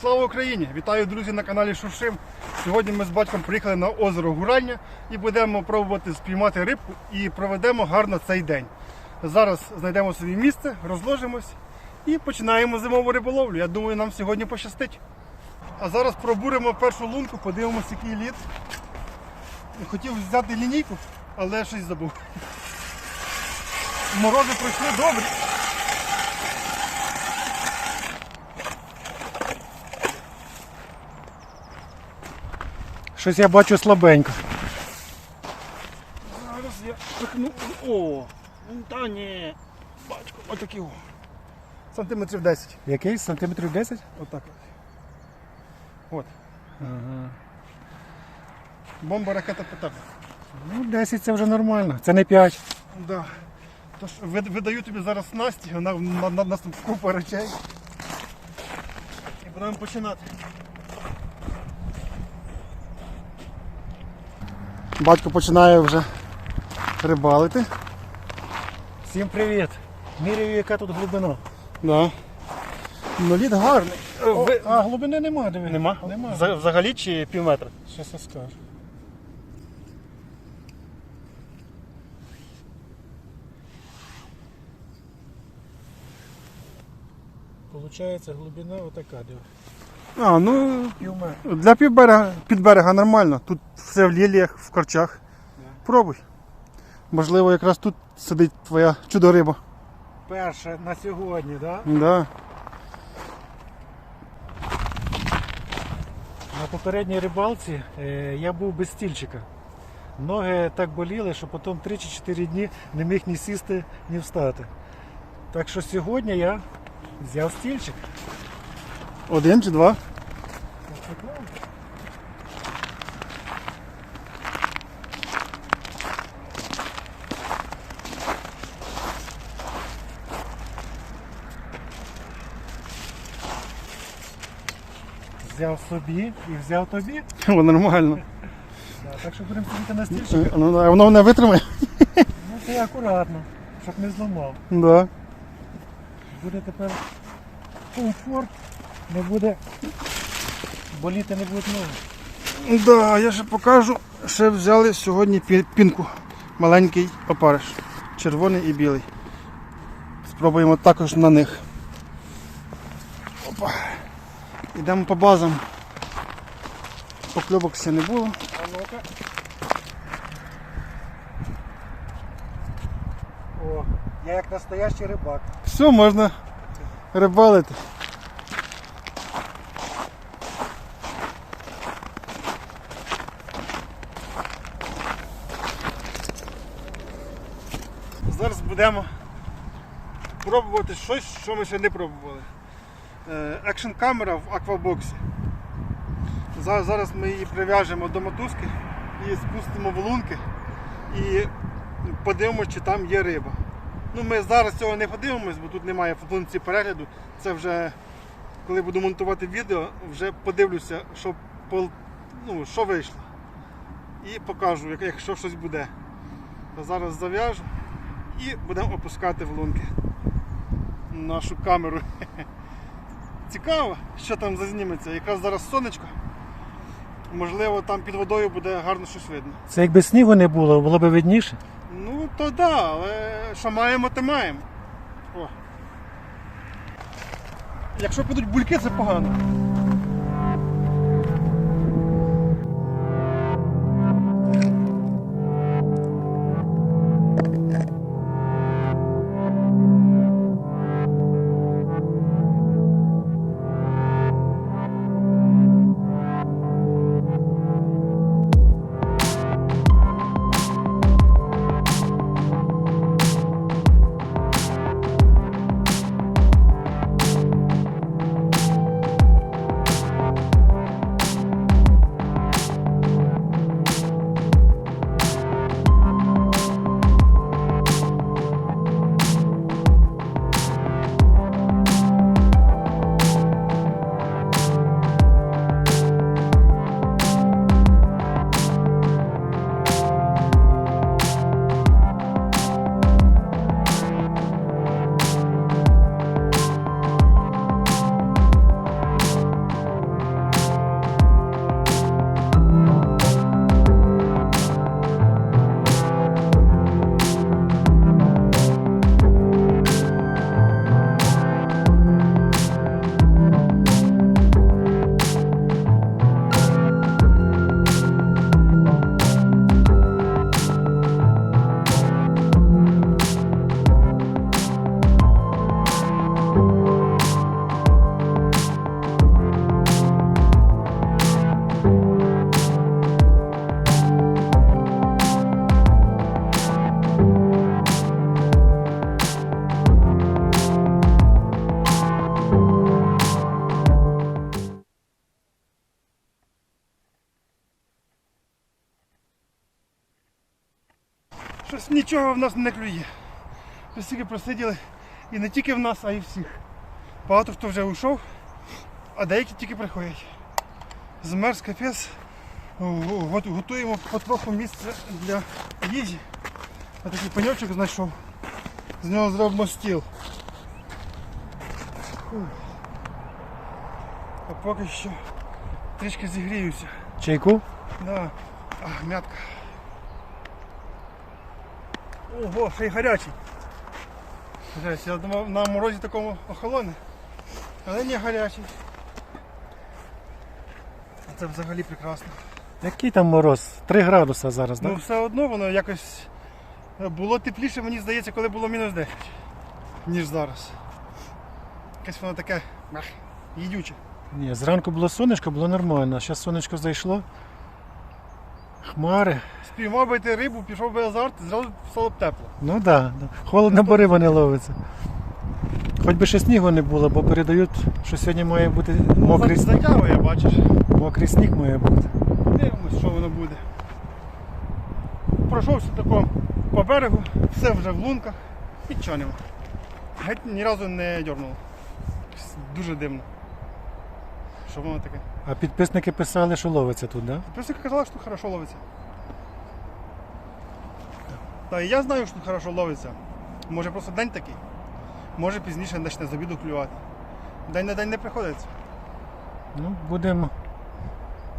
Слава Україні! Вітаю друзі на каналі Шуршим. Сьогодні ми з батьком приїхали на озеро Гурання і будемо пробувати спіймати рибку і проведемо гарно цей день. Зараз знайдемо собі місце, розложимось і починаємо зимову риболовлю. Я думаю, нам сьогодні пощастить. А зараз пробуримо першу лунку, подивимося, який лід. Хотів взяти лінійку, але щось забув. Морози пройшли добрі. Щось я бачу слабенько. Зараз я пихну. О! ну Та ні. Бачку, отакі. о. Сантиметрів 10. Який? Сантиметрів 10? Отак. от. От. Ага. Бомба ракета петарда. Ну, 10 це вже нормально. Це не 5. Да. Тож видаю тобі зараз снасті, на, на, на нас купа речей. І будемо починати. Батько починає вже рибалити. Всім привіт. Міряю, яка тут глибина. Да. Ну лід гарний. О, Ви- А глибини нема, диви. Нема? Нема. За- Взагалі чи пів метра? Щас я скажу. Получається глибина отака, диви. А, ну Пів метра. для півберега, під берега нормально. Тут все в ліліях, в корчах. Пробуй. Можливо, якраз тут сидить твоя чудо-риба. Перше на сьогодні, так? Да? Да. На попередній рибалці е, я був без стільчика. Ноги так боліли, що потім 3 чи 4 дні не міг ні сісти, ні встати. Так що сьогодні я взяв стільчик. Один чи два. Взяв собі і взяв тобі. О, нормально. Да, так що будемо сидіти на стільчик. Ну, да, воно не витримає. Ну це акуратно, щоб не зламав. Да. Буде тепер комфорт, не буде боліти не будуть ноги. Да, я ще покажу. Ще взяли сьогодні пінку. Маленький опариш. Червоний і білий. Спробуємо також на них. Йдемо по базам. Покльобок ще не було. А ну-ка. О, я як настоящий рибак. Все, можна рибалити. Зараз будемо пробувати щось, що ми ще не пробували. Екшн камера в аквабоксі. Зараз, зараз ми її прив'яжемо до мотузки і спустимо в лунки і подивимося, чи там є риба. Ну, ми зараз цього не подивимось, бо тут немає функції перегляду. Це вже коли буду монтувати відео, вже подивлюся, що, ну, що вийшло. І покажу, якщо щось буде. Зараз зав'яжу і будемо опускати в лунки нашу камеру. Цікаво, що там зазніметься. Якраз зараз сонечко. Можливо, там під водою буде гарно щось видно. Це якби снігу не було, було б видніше. Ну, то да, але що маємо, то маємо. О. Якщо підуть бульки, це погано. Нічого в нас не клює. Ми стільки просиділи і не тільки в нас, а й всіх. Багато хто вже уйшов, а деякі тільки приходять. Змерз капець. Го- го- Готуємо потроху місце для їжі. А такий пеньочок знайшов. З нього зробимо стіл. Фух. А поки що трішки зігріюся. Чайку? Да. А, мятка. Ого, ще й гарячий. Жесть, я думав на морозі такому охолоне. Але не гарячий. А це взагалі прекрасно. Який там мороз? 3 градуса зараз, так? Ну все одно воно якось е, було тепліше, мені здається, коли було мінус 10, ніж зараз. Якесь воно таке їдюче. Ні, зранку було сонечко, було нормально, зараз сонечко зайшло. Хмари. Спіймав би ти рибу, пішов би азарт, зразу стало б тепло. Ну так, да, да. холодно, бо риба не ловиться. Хоч би ще снігу не було, бо передають, що сьогодні має бути мокрий сніг. Затягує, бачиш. Мокрий сніг має бути. Дивимось, що воно буде. Пройшовся тако по берегу, все вже в лунках, нічого нема. Геть ні разу не дьорнуло. Дуже дивно. Що воно таке? А підписники писали, що ловиться тут, так? Да? Підписники казали, що тут хорошо ловиться. Та і я знаю, що тут хорошо ловиться. Може просто день такий. Може пізніше почне з обіду клювати. День на день не приходиться. Ну, будемо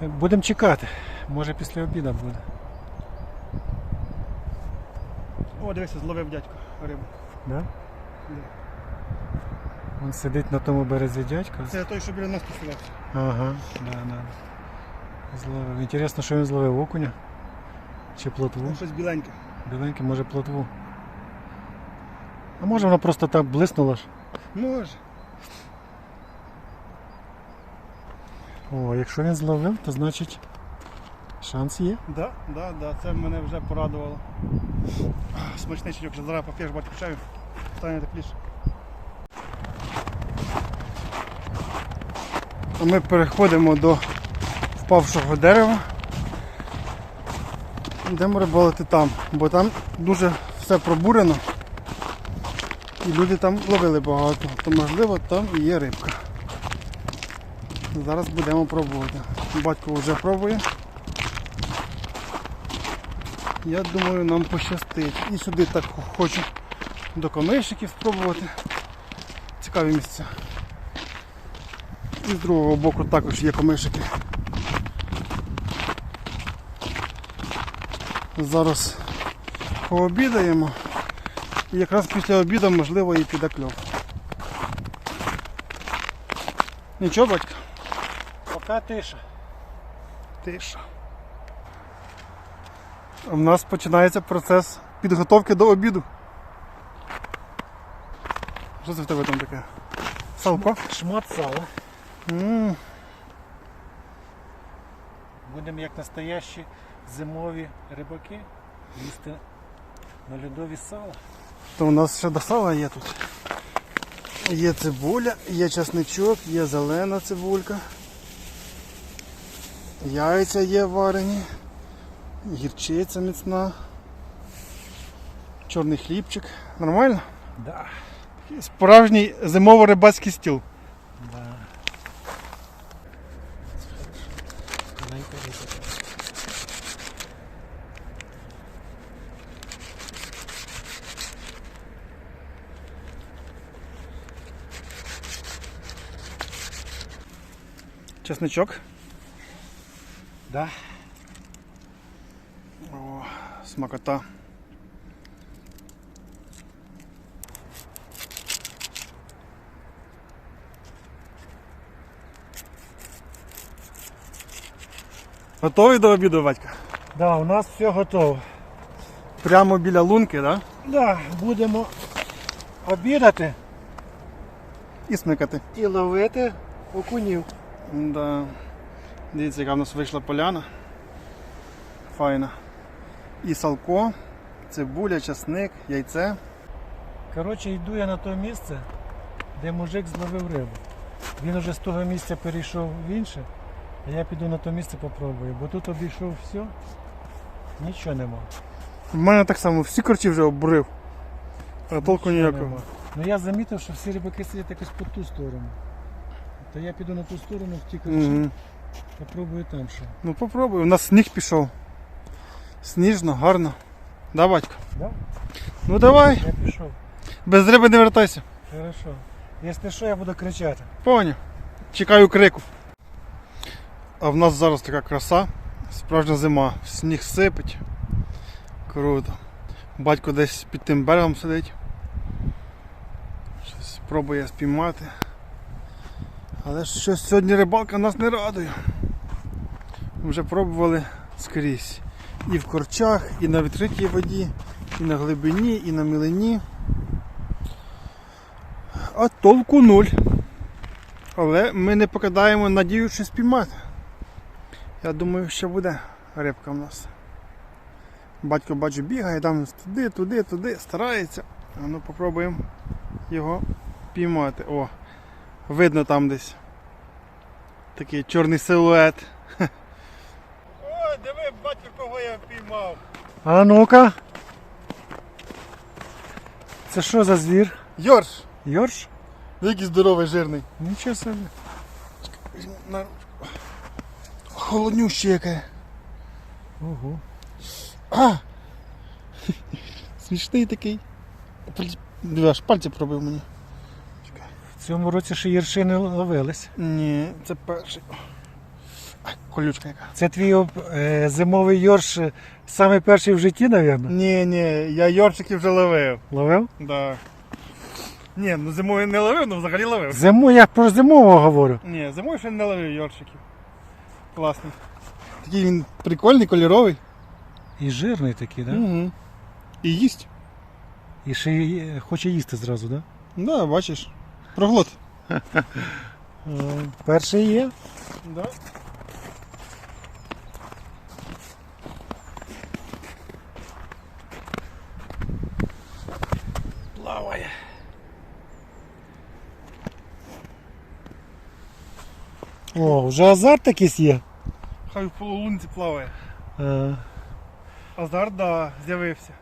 будем чекати. Може після обіду буде. О, дивися, зловив дядько рибу. Да? Да. Він сидить на тому березі дядька. Це той, що біля нас посилався. Ага, да, да. Зловив. Інтересно, що він зловив окуня. Чи плотву? Там щось біленьке. Біленький, може плотву. А може воно просто так блиснуло ж. Може. О, якщо він зловив, то значить шанс є. Да, да, да, це мене вже порадувало. Смачний чайок, вже зараз поп'єш батьку чаю, стане тепліше. Ми переходимо до впавшого дерева. Йдемо рибалити там, бо там дуже все пробурено. І люди там ловили багато, то можливо там і є рибка. Зараз будемо пробувати. Батько вже пробує. Я думаю, нам пощастить. І сюди так хочу до камишиків спробувати. Цікаві місця. І з другого боку також є камишики. Зараз пообідаємо. І якраз після обіду можливо і піде кльов. Нічого, батько? Пока тиша. Тиша. У нас починається процес підготовки до обіду. Що це в тебе там таке? Салко? Шмат сала. Будемо як настоящі зимові рибаки їсти на льодові сала. То у нас ще до сала є тут. Є цибуля, є часничок, є зелена цибулька. Яйця є варені, гірчиця міцна. Чорний хлібчик. Нормально? Да. Справжній зимово-рибацький стіл. Чесничок. Да. О, смакота. Готовий до обіду, батька? Да, у нас все готово. Прямо біля лунки, да? Да, будемо обідати І смикати. і ловити окунів. Да. Дивіться, яка в нас вийшла поляна. Файна. І салко, цибуля, часник, яйце. Коротше, йду я на те місце, де мужик зловив рибу. Він уже з того місця перейшов в інше, а я піду на те місце попробую, бо тут обійшов все, нічого нема. В мене так само, всі корчі вже обурив. А толку ніякого. Ну я замітив, що всі рибаки сидять якось по ту сторону. То я піду на ту сторону в ті Угу. попробую там що. Ну попробуй, у нас сніг пішов. Сніжно, гарно. Да, батько? Да? Ну давай, Я пішов. без риби не вертайся. Хорошо. Якщо що, я буду кричати. Поняв. Чекаю крику. А в нас зараз така краса. Справжня зима. Сніг сипить. Круто. Батько десь під тим берегом сидить. Щось пробує спіймати. Але щось сьогодні рибалка нас не радує. Ми вже пробували скрізь. І в корчах, і на відкритій воді, і на глибині, і на мілині. А толку нуль. Але ми не покидаємо надію щось спіймати. Я думаю, що буде рибка в нас. Батько бачу бігає, там туди, туди, туди, старається. А ну попробуємо його піймати. О, видно там десь. Такий чорний силует. О, диви, батько, кого я піймав. А ну-ка. Це що за звір? Йорш! Йорш? Який здоровий, жирний. Нічого собі. На. Холоднюще яке. Ого. А! Смішний такий. Аж пальці пробив мені. Цьому році ще єрши не ловились. Ні, це перший. Ай, колючка яка. Це твій об- е, зимовий йорш е, самий перший в житті, мабуть? Ні, ні, я йорчиків вже ловив. Ловив? Да. Ні, ну зимою не ловив, ну взагалі ловив. Зиму, я про зимового говорю. Ні, зимою ще не ловив йорчиків. Класний. Такий він прикольний, кольоровий. І жирний такий, так? Да? Угу. І їсть. І ще й е, хоче їсти зразу, так? Да, бачиш. Проглот. Е, Перший є. Да. Плаває. О, вже азарт якийсь є. Хай в полулунці плаває. Е, Азарт, да, з'явився.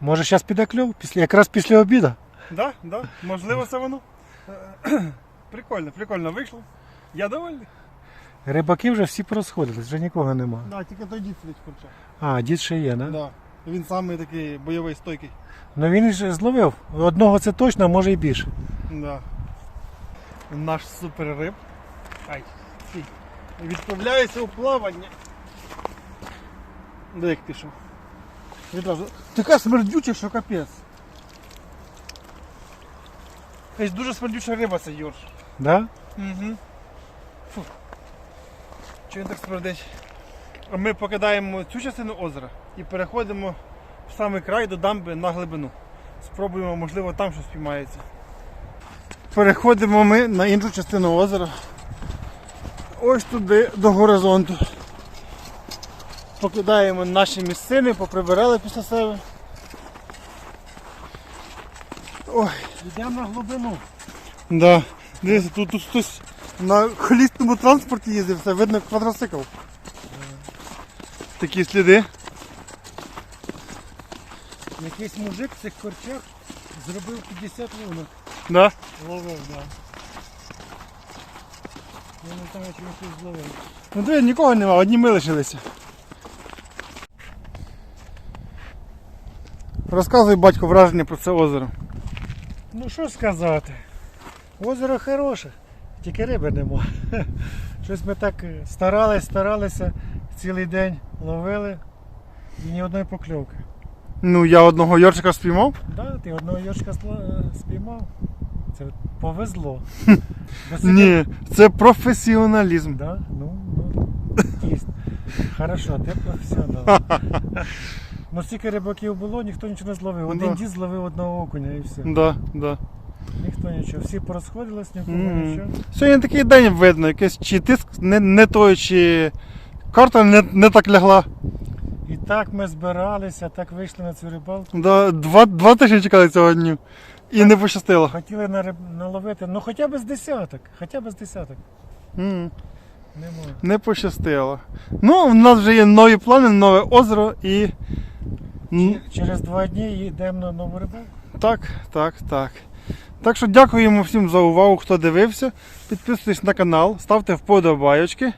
може зараз піде кльов? Після, якраз після обіду. Да, да, можливо, це воно. Прикольно, прикольно вийшло. Я довольний. Рибаки вже всі порозходились, вже нікого нема. Да, тільки той дід сидить в курчах. А, дід ще є, не? Да. Він самий такий бойовий стойкий. Ну він ж зловив. Одного це точно, а може і більше. Да. Наш суперриб. Ай, стій. Відправляється у плавання. Де як пішов? Відразу. Така смердюча, що капець. Ось дуже смердюча риба це Йорш. Да? Угу. Фу. Чого він так смердить? А Ми покидаємо цю частину озера і переходимо в самий край до дамби на глибину. Спробуємо, можливо, там щось спіймається. Переходимо ми на іншу частину озера. Ось туди до горизонту. Покидаємо наші місцини, поприбирали після себе. Ой, Йдемо на глибину. Да. Дивіться, тут, тут хтось на колісному транспорті їздив, все видно квадроцикл. Такі сліди. Якийсь мужик в цих корчах зробив 50 лунок. Да. Ловив, да. Я не знаю, він щось зловив. Ну диви, нікого нема, одні ми лишилися. Розказуй батько враження про це озеро. Ну що сказати? Озеро хороше, тільки риби нема. Щось ми так е, старались, старалися, цілий день ловили і ні одної покльовки. Ну я одного Йорчика спіймав. Да, ти одного сла- е, спіймав. Це повезло. Ні, це професіоналізм. Да? Ну, ну. Хорошо, ти професіонал. Ну стільки рибаків було, ніхто нічого не зловив. Один Да. дід зловив одного окуня і все. Да, да. Ніхто нічого. Всі порозходились, нікого Мгм. нічого. Сьогодні такий день видно, якийсь чи тиск не, не той, чи карта не, не так лягла. І так ми збиралися, так вийшли на цю рибалку. Да, два, два тижні чекали цього дню. І не пощастило. Хотіли нариб... наловити, ну хоча б з десяток. Хоча б з десяток. М. Нема. Не пощастило. Ну, в нас вже є нові плани, нове озеро і. М, Через два дні йдемо на нову рибалку. Так, так, так. Так що дякуємо всім за увагу, хто дивився. Підписуйтесь на канал, ставте вподобайочки.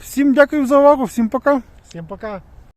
Всім дякую за увагу, всім пока. Всім пока!